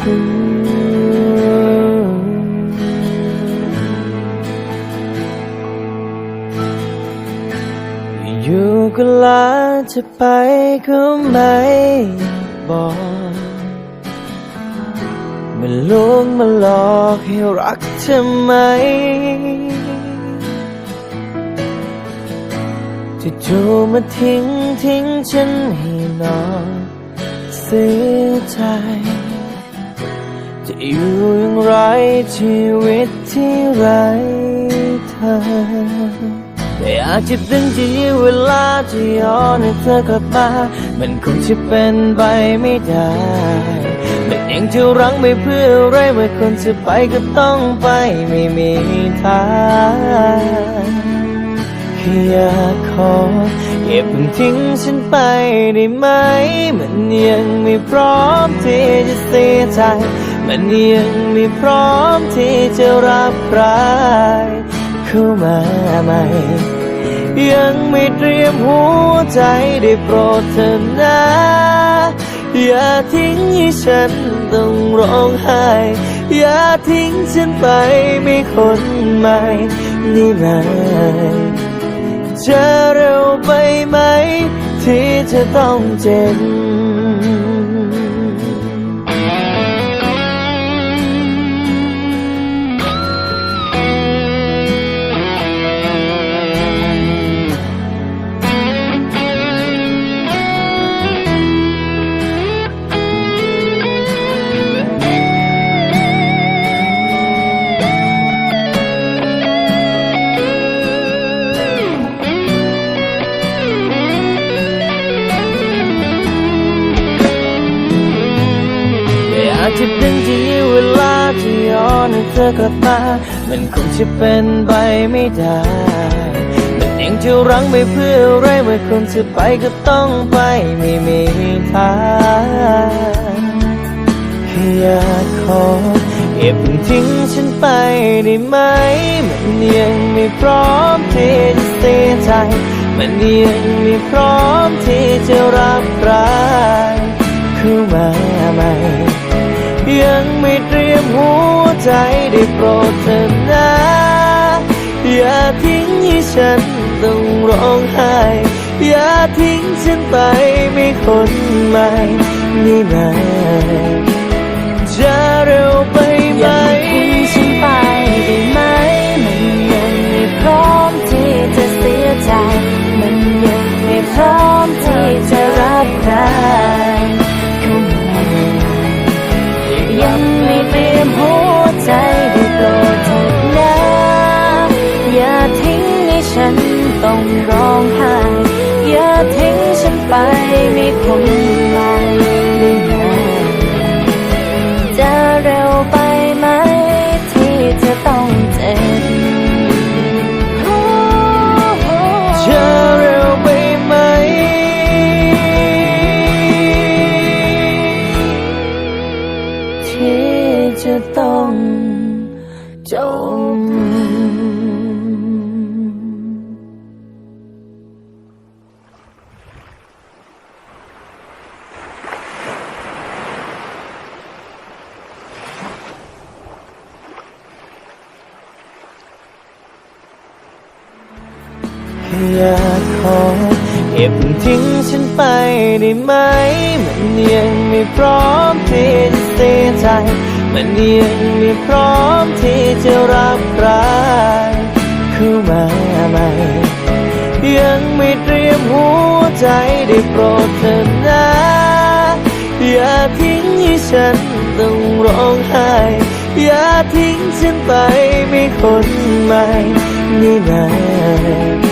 อยู่ก็ลาจะไปก็ไม่บอกมันลวงมาหลอกให้รักเธอไหมจะจูมาทิ้งทิ้งฉันให้นอนเสียใจ อยู่อย่างไรชีวิตที่ไรเธอแต่อาจจะถึงที่เวลาจะย้อนให้เธอกลับมา มันคงจะเป็นไปไม่ได้มันยังจะรั้งไม่เพื่ออะไรเมื่อคนจะไปก็ต้องไปไม่มีทางแค่อยากขออย่าเพิ่งทิ้งฉันไปได้ไหม มันยังไม่พร้อมที่จะเสียใจ มันยังไม่พร้อมที่จะรับใครเข้ามาใหม่ ยังไม่เตรียมหัวใจได้โปรดเถอะนะอย่าทิ้งให้ฉันต้องร้องไห้ อย่าทิ้งฉันไปไม่คนใหม่นี่นายจะเร็วไปไหม ที่จะต้องเจ็บ แต่อาจะเป็นที่เวลาที่ย้อนให้เธอกลับมามันคงจะเป็นไปไม่ได้มันยังจะรั้งไม่เพื่ออะไรเมื่อคนจะไปก็ต้องไปไม่มีทางแค่อยากขออย่าเพิ่งทิ้งฉันไปได้ไหม มันยังไม่พร้อมที่จะเสียใจ มันยังไม่พร้อมที่จะรับ ใจได้โปรดเถอะนะ อย่าทิ้งให้ฉันต้องร้องไห้ อย่าทิ้งฉันไปไม่คนใหม่นี่นา ไปม่คนใหม่ได้ไหมจะเร็วไปไหมที่จะต้องเจ็บจะเร็วไปไหม ที่จะต้อง อยากขอเพิ่งทิ้งฉันไปได้ไหม มันยังไม่พร้อมที่จะเสียใจ มันยังไม่พร้อมที่จะรับใครเข้ามาใหม่ ยังไม่เตรียมหัวใจได้โปรดเถอะนะอย่าทิ้งให้ฉันต้องร้องไห้อย่าทิ้งฉันไปไม่คนใหม่นี่นา